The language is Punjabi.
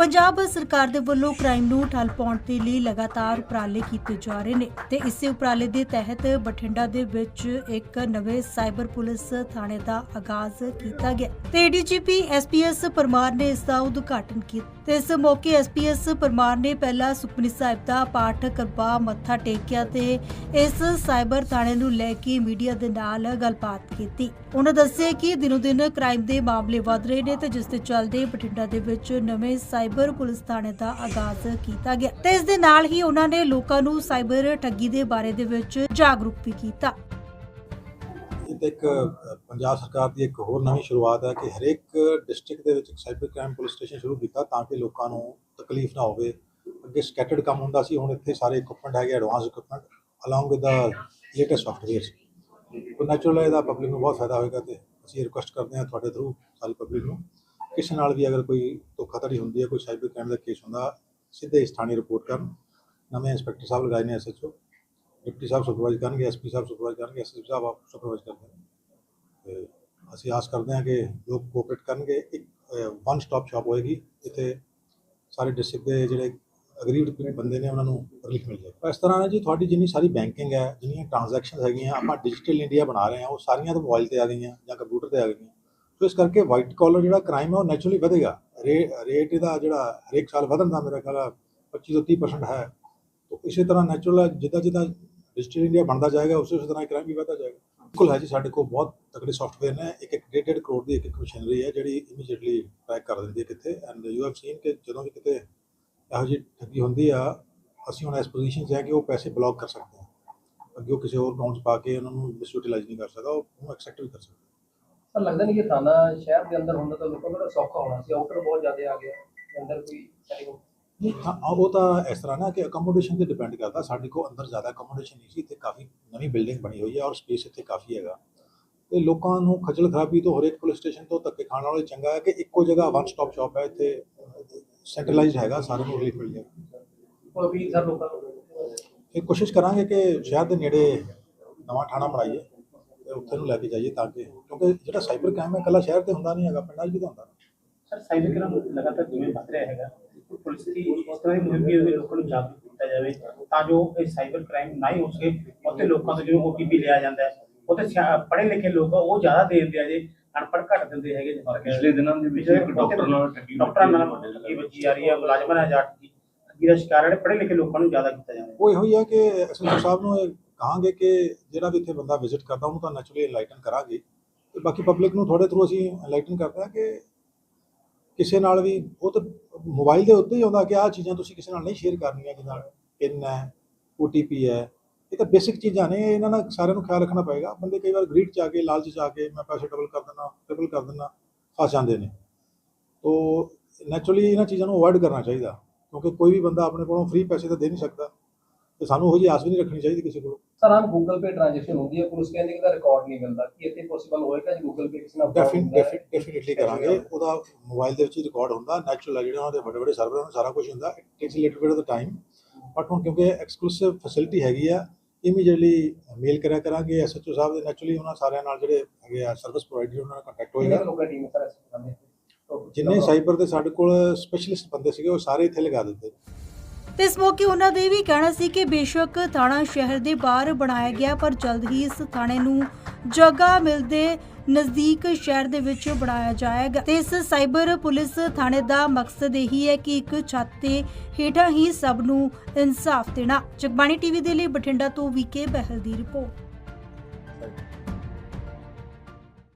ਪੰਜਾਬ ਸਰਕਾਰ ਦੇ ਵੱਲੋਂ ਕ੍ਰਾਈਮ ਨੂੰ ਠੱਲ ਪਾਉਣ ਦੇ ਲਈ ਲਗਾਤਾਰ ਉਪਰਾਲੇ ਕੀਤੇ ਜਾ ਰਹੇ ਨੇ ਤੇ ਇਸੇ ਉਪਰਾਲੇ ਦੇ ਤਹਿਤ ਬਠਿੰਡਾ ਦੇ ਵਿੱਚ ਇੱਕ ਨਵੇਂ ਸਾਈਬਰ ਪੁਲਿਸ ਥਾਣੇ ਦਾ ਆਗਾਜ਼ ਕੀਤਾ ਗਿਆ ਤੇ ਡੀਜੀਪੀ ਐਸਪੀਐਸ ਪਰਮਾਰ ਨੇ ਇਸ ਦਾ ਉਦਘਾਟਨ ਕੀਤਾ। ਇਸ ਮੌਕੇ ਐਸਪੀਐਸ ਪਰਮਾਰ ਨੇ ਪਹਿਲਾਂ ਸੁਖਮਨੀ ਸਾਹਿਬ ਦਾ ਪਾਠ ਕਰਵਾ ਮੱਥਾ ਟੇਕਿਆ ਤੇ ਇਸ ਸਾਈਬਰ ਥਾਣੇ ਨੂੰ ਲੈ ਕੇ ਮੀਡੀਆ ਦੇ ਨਾਲ ਗੱਲਬਾਤ ਕੀਤੀ। ਉਹਨਾਂ ਦੱਸਿਆ ਕਿ ਦਿਨੋ ਦਿਨ ਕ੍ਰਾਈਮ ਦੇ ਮਾਮਲੇ ਵਧ ਰਹੇ ਨੇ ਤੇ ਜਿਸ ਦੇ ਚੱਲਦੇ ਬਠਿੰਡਾ ਦੇ ਵਿੱਚ ਨਵੇਂ ਸਾਈਬਰ ਪੁਲਿਸ ਥਾਣੇ ਦਾ ਆਗਾਜ਼ ਕੀਤਾ ਗਿਆ। ਤੇ ਇਸ ਦੇ ਨਾਲ ਹੀ ਉਹਨਾਂ ਨੇ ਲੋਕਾਂ ਨੂੰ ਸਾਈਬਰ ਠੱਗੀ ਦੇ ਬਾਰੇ ਦੇ ਵਿੱਚ ਜਾਗਰੂਕ ਵੀ ਕੀਤਾ। ਇਹ ਤਾਂ ਇੱਕ ਪੰਜਾਬ ਸਰਕਾਰ ਦੀ ਇੱਕ ਹੋਰ ਨਵੀਂ ਸ਼ੁਰੂਆਤ ਹੈ ਕਿ ਹਰੇਕ ਡਿਸਟ੍ਰਿਕਟ ਦੇ ਵਿੱਚ ਇੱਕ ਸਾਈਬਰ ਕ੍ਰਾਈਮ ਪੁਲਿਸ ਸਟੇਸ਼ਨ ਸ਼ੁਰੂ ਕੀਤਾ ਤਾਂ ਕਿ ਲੋਕਾਂ ਨੂੰ ਤਕਲੀਫ ਨਾ ਹੋਵੇ। ਅੱਗੇ ਸਕੈਟਰਡ ਕੰਮ ਹੁੰਦਾ ਸੀ, ਹੁਣ ਇੱਥੇ ਸਾਰੇ ਇਕਵਿਪਮੈਂਟ ਹੈਗੇ advance equipment along with the latest softwares ਉਹ ਨੈਚੁਰਲ ਹੈ, ਇਹਦਾ ਪਬਲਿਕ ਨੂੰ ਬਹੁਤ ਫਾਇਦਾ ਹੋਏਗਾ ਤੇ ਅਸੀਂ ਰਿਕੁਐਸਟ ਕਰਦੇ ਹਾਂ ਤੁਹਾਡੇ ਥਰੂ ਸਾਰੀ ਪਬਲਿਕ ਨੂੰ। ਕਿਸੇ ਨਾਲ ਵੀ ਅਗਰ ਕੋਈ ਧੋਖਾਧੜੀ ਹੁੰਦੀ ਹੈ, ਕੋਈ ਸਾਈਬਰ ਕ੍ਰਾਈਮ ਦਾ ਕੇਸ ਹੁੰਦਾ, ਸਿੱਧੇ ਇਸ ਥਾਣੇ ਰਿਪੋਰਟ ਕਰਨ। ਨਵੇਂ ਇੰਸਪੈਕਟਰ ਸਾਹਿਬ ਲਗਾਏ ਨੇ ਐਸਐਚਓ ਡਿਪਟੀ ਸਾਹਿਬ ਸੁਪਰਵਾਈਜ਼ ਕਰਨਗੇ ਐਸਪੀ ਸਾਹਿਬ ਸੁਪਰਵਾਈਜ਼ ਕਰਨਗੇ ਐਸਐਸਪੀ ਸਾਹਿਬ ਆਪ ਸੁਪਰਵਾਈਜ਼ ਕਰਦੇ ਨੇ। ਅਸੀਂ ਆਸ ਕਰਦੇ ਹਾਂ ਕਿ ਲੋਕ ਕੋਆਪਰੇਟ ਕਰਨਗੇ। ਇੱਕ ਵਨ ਸਟਾਪ ਸ਼ਾਪ ਹੋਏਗੀ। ਇੱਥੇ ਸਾਰੇ ਡਿਸਟ੍ਰਿਕਟ ਦੇ ਜਿਹੜੇ ਅਗਰੀਡ ਬੰਦੇ ਨੇ, ਉਹਨਾਂ ਨੂੰ ਰਿਲੀਫ ਮਿਲ ਜਾਏਗਾ। ਇਸ ਤਰ੍ਹਾਂ ਹੈ ਜੀ, ਤੁਹਾਡੀ ਜਿੰਨੀ ਸਾਰੀ ਬੈਂਕਿੰਗ ਹੈ, ਜਿੰਨੀਆਂ ਟ੍ਰਾਂਜੈਕਸ਼ਨਸ ਹੈਗੀਆਂ, ਆਪਾਂ ਡਿਜੀਟਲ ਇੰਡੀਆ ਬਣਾ ਰਹੇ ਹਾਂ, ਉਹ ਸਾਰੀਆਂ ਤਾਂ ਮੋਬਾਈਲ ਤੇ ਆ ਗਈਆਂ ਜਾਂ ਕੰਪਿਊਟਰ ਤੇ ਆ ਗਈਆਂ। ਸੋ ਇਸ ਕਰਕੇ ਵਾਈਟ ਕਾਲਰ ਜਿਹੜਾ ਕ੍ਰਾਈਮ ਹੈ, ਉਹ ਨੈਚੁਰਲੀ ਵਧੇਗਾ। ਰੇਟ ਇਹਦਾ ਜਿਹੜਾ ਹਰੇਕ ਸਾਲ ਵਧਣ ਦਾ ਮੇਰਾ ਖਿਆਲ ਹੈ 25 ਤੋਂ 30% ਹੈ। ਇਸੇ ਤਰ੍ਹਾਂ ਨੈਚੁਰਲ ਜਿੱਦਾਂ ਜਿੱਦਾਂ ਡਿਜੀਟਲ ਇੰਡੀਆ ਬਣਦਾ ਜਾਏਗਾ, ਉਸੇ ਉਸੇ ਤਰ੍ਹਾਂ ਕ੍ਰਾਈਮ ਵੀ ਵਧਦਾ ਜਾਏਗਾ। ਬਿਲਕੁਲ ਹੈ ਜੀ, ਸਾਡੇ ਕੋਲ ਬਹੁਤ ਤਕੜੇ ਸੌਫਟਵੇਅਰ ਨੇ। ਇੱਕ ਇੱਕ ਡੇਢ ਡੇਢ ਕਰੋੜ ਦੀ ਇੱਕ ਇੱਕ ਮਸ਼ੀਨਰੀ ਹੈ, ਜਿਹੜੀ ਇਮੀਡੀਏਟਲੀ ਟਰੈਕ ਕਰ ਦਿੰਦੀ ਹੈ ਕਿੱਥੇ ਐਂਡ ਯੂ ਹੈਵ ਸੀਨ ਕਿ ਜਦੋਂ ਵੀ ਕਿਤੇ ਇਹੋ ਜਿਹੀ ਠੱਗੀ ਹੁੰਦੀ ਆ, ਅਸੀਂ ਹੁਣ ਇਸ ਪੋਜੀਸ਼ਨ 'ਚ ਹੈ ਕਿ ਉਹ ਪੈਸੇ ਬਲੌਕ ਕਰ ਸਕਦੇ ਹਾਂ। ਅੱਗੇ ਉਹ ਕਿਸੇ ਹੋਰ ਅਕਾਊਂਟ 'ਚ ਪਾ ਕੇ ਉਹਨਾਂ ਨੂੰ ਮਿਸਯੂਟਿਲਾਈਜ਼ ਨਹੀਂ ਕਰ ਸਕਦਾ, ਉਹ ਉਹਨੂੰ ਐਕਸੈਪਟ ਵੀ ਕਰ ਸਕਦਾ। ਪਰ ਲੱਗਦਾ ਨਹੀਂ ਕਿ ਥਾਣਾ ਸ਼ਹਿਰ ਦੇ ਅੰਦਰ ਹੁੰਦਾ ਤਾਂ ਲੋਕਾਂ ਨੂੰ ਬੜਾ ਸੌਖਾ ਹੋਣਾ ਸੀ ਆਊਟਰ ਬਹੁਤ ਜ਼ਿਆਦਾ ਆ ਗਿਆ, ਅੰਦਰ ਕੋਈ setting ਨਹੀਂ ਹਾਂ ਹਾਂ, ਉਹ ਤਾਂ ਇਸ ਤਰ੍ਹਾਂ ਨਾ ਕਿ ਅਕਮੋਡੇਸ਼ਨ ਤੇ ਡਿਪੈਂਡ ਕਰਦਾ ਸਾਡੇ ਕੋਲ ਅੰਦਰ ਜ਼ਿਆਦਾ ਅਕਮੋਡੇਸ਼ਨ ਨਹੀਂ ਸੀ ਇੱਥੇ ਕਾਫੀ ਨਵੀਂ ਬਿਲਡਿੰਗ ਬਣੀ ਹੋਈ ਹੈ ਔਰ ਸਪੇਸ ਇੱਥੇ ਕਾਫੀ ਹੈਗਾ। ਤੇ ਲੋਕਾਂ ਨੂੰ ਖੱਜਲ ਖਰਾਬੀ ਤੋਂ ਹਰੇਕ ਪੁਲਿਸ ਸਟੇਸ਼ਨ ਤੋਂ ਧੱਕੇ ਖਾਣ ਇਹ ਚੰਗਾ ਹੈ ਕਿ ਇੱਕੋ ਜਗ੍ਹਾ ਵਨ ਸਟਾਪ ਸ਼ਾਪ ਹੈ ਇੱਥੇ ਸੈਂਟਰਲਾਈਜ਼ਡ ਹੈਗਾ ਸਾਰਿਆਂ ਨੂੰ ਰਿਲੀਫ ਮਿਲ ਜਾਏਗਾ ਉਹ ਵੀ ਸਰ ਲੋਕਾਂ ਨੂੰ ਇਹ ਕੋਸ਼ਿਸ਼ ਕਰਾਂਗੇ ਕਿ ਸ਼ਹਿਰ ਦੇ ਨੇੜੇ ਨਵਾਂ ਥਾਣਾ ਬਣਾਈਏ ਤੇ ਉੱਥੇ ਨੂੰ ਲੈ ਕੇ ਜਾਈਏ ਤਾਂ ਕਿ ਕਿਉਂਕਿ ਜਿਹੜਾ ਸਾਈਬਰ ਕ੍ਰਾਈਮ ਹੈ ਇਕੱਲਾ ਸ਼ਹਿਰ ਤੇ ਹੁੰਦਾ ਨਹੀਂ ਹੈਗਾ ਪਿੰਡਾਂ 'ਚ ਵੀ ਤਾਂ ਹੁੰਦਾ। ਸਰ ਸਾਈਬਰ ਕ੍ਰਾਈਮ ਲਗਾਤਾਰ ਜਿਵੇਂ ਵੱਧ ਰਿਹਾ ਹੈਗਾ ਪੁਲਿਸ ਦੀ ਇਸ ਤਰ੍ਹਾਂ ਦੀ ਮੁਹਿੰਮ ਵੀ ਹੋਵੇ ਲੋਕਾਂ ਨੂੰ ਜਾਗਰੂਕ ਕੀਤਾ ਜਾਵੇ ਤਾਂ ਜੋ ਇਹ ਸਾਈਬਰ ਕ੍ਰਾਈਮ ਨਾ ਹੀ ਹੋ ਸਕੇ ਉੱਥੇ ਲੋਕਾਂ ਤੋਂ ਜਿਵੇਂ ਓਟੀਪੀ ਲਿਆ ਜਾਂਦਾ ਹੈ ਉੱਥੇ ਪੜ੍ਹੇ ਲਿਖੇ ਲੋਕ ਆ, ਉਹ ਜ਼ਿਆਦਾ ਦੇ ਦਿੰਦੇ ਆ ਜੇ ਅਨਪੜ੍ਹ ਘੱਟ ਦਿੰਦੇ ਹੈਗੇ ਜੇ ਪਿਛਲੇ ਦਿਨਾਂ ਦੇ ਵਿੱਚ ਇੱਕ ਡਾਕਟਰ ਨਾਲ ਠੱਗੀ ਡਾਕਟਰਾਂ ਨਾਲ ਠੱਗੀ ਵੱਜੀ ਜਾ ਰਹੀ ਹੈ ਮੁਲਾਜ਼ਮਾਂ ਨਾਲ ਜਾ ਠੱਗੀ ਠੱਗੀ ਦਾ ਸ਼ਿਕਾਰ ਜਿਹੜੇ ਪੜ੍ਹੇ ਲਿਖੇ ਲੋਕਾਂ ਨੂੰ ਜ਼ਿਆਦਾ ਕੀਤਾ ਜਾਂਦਾ ਹੈ ਉਹ ਇਹੋ ਹੀ ਆ ਕਿ ਐਸਐਸਪੀ ਸਾਹਿਬ ਨੂੰ ਇਹ ਕਹਾਂਗੇ ਕਿ ਜਿਹੜਾ ਵੀ ਇੱਥੇ ਬੰਦਾ ਵਿਜ਼ਿਟ ਕਰਦਾ ਉਹਨੂੰ ਤਾਂ ਨੈਚੁਰਲੀ ਐਨਲਾਈਟਨ ਕਰਾਂਗੇ। ਤੇ ਬਾਕੀ ਪਬਲਿਕ ਨੂੰ ਥੋੜੇ ਥਰੂ ਅਸੀਂ ਐਨਲਾਈਟਨ ਕਰਦੇ ਹਾਂ ਕਿ ਕਿਸੇ ਨਾਲ ਵੀ, ਉਹ ਤਾਂ ਮੋਬਾਈਲ ਦੇ ਉੱਤੇ ਹੀ ਆਉਂਦਾ ਕਿ ਆਹ ਚੀਜ਼ਾਂ ਤੁਸੀਂ ਕਿਸੇ ਨਾਲ ਨਹੀਂ ਸ਼ੇਅਰ ਕਰਨੀਆਂ ਜਿਹਦੇ ਨਾਲ ਪਿਨ ਹੈ OTP ਹੈ, ਇਹ ਤਾਂ ਬੇਸਿਕ ਚੀਜ਼ਾਂ ਨੇ ਇਹਨਾਂ ਦਾ ਸਾਰਿਆਂ ਨੂੰ ਖਿਆਲ ਰੱਖਣਾ ਪਏਗਾ। ਬੰਦੇ ਕਈ ਵਾਰ ਗ੍ਰੀਡ ਚ ਆ ਕੇ, ਲਾਲਚ ਚ ਆ ਕੇ, ਮੈਂ ਪੈਸੇ ਡਬਲ ਕਰ ਦਿੰਦਾ ਟ੍ਰਿਪਲ ਕਰ ਦਿੰਦਾ, ਫਸ ਜਾਂਦੇ ਨੇ। ਤੋ ਨੈਚੁਰਲੀ ਇਹਨਾਂ ਚੀਜ਼ਾਂ ਨੂੰ ਅਵੋਇਡ ਕਰਨਾ ਚਾਹੀਦਾ, ਕਿਉਂਕਿ ਕੋਈ ਵੀ ਬੰਦਾ ਆਪਣੇ ਕੋਲੋਂ ਫ੍ਰੀ ਪੈਸੇ ਤਾਂ ਦੇ ਨਹੀਂ ਸਕਦਾ। ਤੇ ਸਾਨੂੰ ਉਹ ਜਿਹੀ ਆਸ ਵੀ ਨਹੀਂ ਰੱਖਣੀ ਚਾਹੀਦੀ ਕਿਸੇ ਕੋਲੋਂ। ਸਰ ਆਮ ਗੂਗਲ ਪੇ ਟ੍ਰਾਂਜੈਕਸ਼ਨ ਹੁੰਦੀ ਹੈ ਪੁਲਿਸ ਕਹਿੰਦੀ ਕਿ ਦਾ ਰਿਕਾਰਡ ਨਹੀਂ ਮਿਲਦਾ। ਕੀ ਇੱਥੇ ਪੋਸੀਬਲ ਹੋਏਗਾ ਜੀ ਗੂਗਲ ਪੇ ਕਿਸੇ ਨਾਲ? ਡੈਫੀਨਿਟਲੀ ਕਰਾਂਗੇ। ਉਹਦਾ ਮੋਬਾਈਲ ਦੇ ਵਿੱਚ ਹੀ ਰਿਕਾਰਡ ਹੁੰਦਾ ਨੈਚੁਰਲ ਹੈ ਜਿਹੜੇ ਉਹਨਾਂ ਦੇ ਵੱਡੇ ਵੱਡੇ ਸਰਵਰ ਹਨ ਸਾਰਾ ਕੁਝ ਹੁੰਦਾ। It takes little bit of time but ਹੁਣ ਕਿਉਂਕਿ ਐਕਸਕਲੂਸਿਵ ਫੈਸਿਲਿਟੀ ਹੈਗੀ ਆ ਇਮੀਡੀਏਟਲੀ ਮੇਲ ਕਰਿਆ ਕਰਾਂਗੇ ਐਸਐਚਓ ਸਾਹਿਬ ਦੇ ਨੈਚੁਰਲੀ ਉਹਨਾਂ ਸਾਰਿਆਂ ਨਾਲ ਜਿਹੜੇ ਹੈਗੇ ਆ ਸਰਵਿਸ ਪ੍ਰੋਵਾਈਡਰ ਉਹਨਾਂ ਨਾਲ ਕੰਟੈਕਟ ਹੋਏਗਾ। ਜਿੰਨੇ ਸਾਈਬਰ ਦੇ ਸਾਡੇ ਕੋਲ ਸਪੈਸ਼ਲਿਸਟ ਬੰਦੇ ਸੀਗੇ ਉਹ ਸਾਰੇ ਇੱਥੇ ਲਗਾ ਦਿੱਤੇ। ਇਸ ਮੌਕੇ ਉਹਨਾਂ ਦੇ ਵੀ ਕਹਿਣਾ ਸੀ ਕਿ ਬੇਸ਼ੱਕ ਥਾਣਾ ਸ਼ਹਿਰ ਦੇ ਬਾਹਰ ਬਣਾਇਆ ਗਿਆ, ਪਰ ਜਲਦ ਹੀ ਇਸ ਥਾਣੇ ਨੂੰ ਜਗ੍ਹਾ ਮਿਲਦੇ ਨਜ਼ਦੀਕ ਸ਼ਹਿਰ ਦੇ ਵਿੱਚ ਬਣਾਇਆ ਜਾਏਗਾ। ਤੇ ਇਸ ਸਾਈਬਰ ਪੁਲਿਸ ਥਾਣੇ ਦਾ ਮਕਸਦ ਇਹੀ ਹੈ ਕਿ ਇੱਕ ਛੱਤ ਤੇ ਹੇਠਾਂ ਹੀ ਸਭ ਨੂੰ ਇਨਸਾਫ ਦੇਣਾ। ਜਗਬਾਣੀ ਟੀਵੀ ਦੇ ਲਈ ਬਠਿੰਡਾ ਤੋਂ ਵੀਕੇ ਬਹਿਲ ਦੀ ਰਿਪੋਰਟ।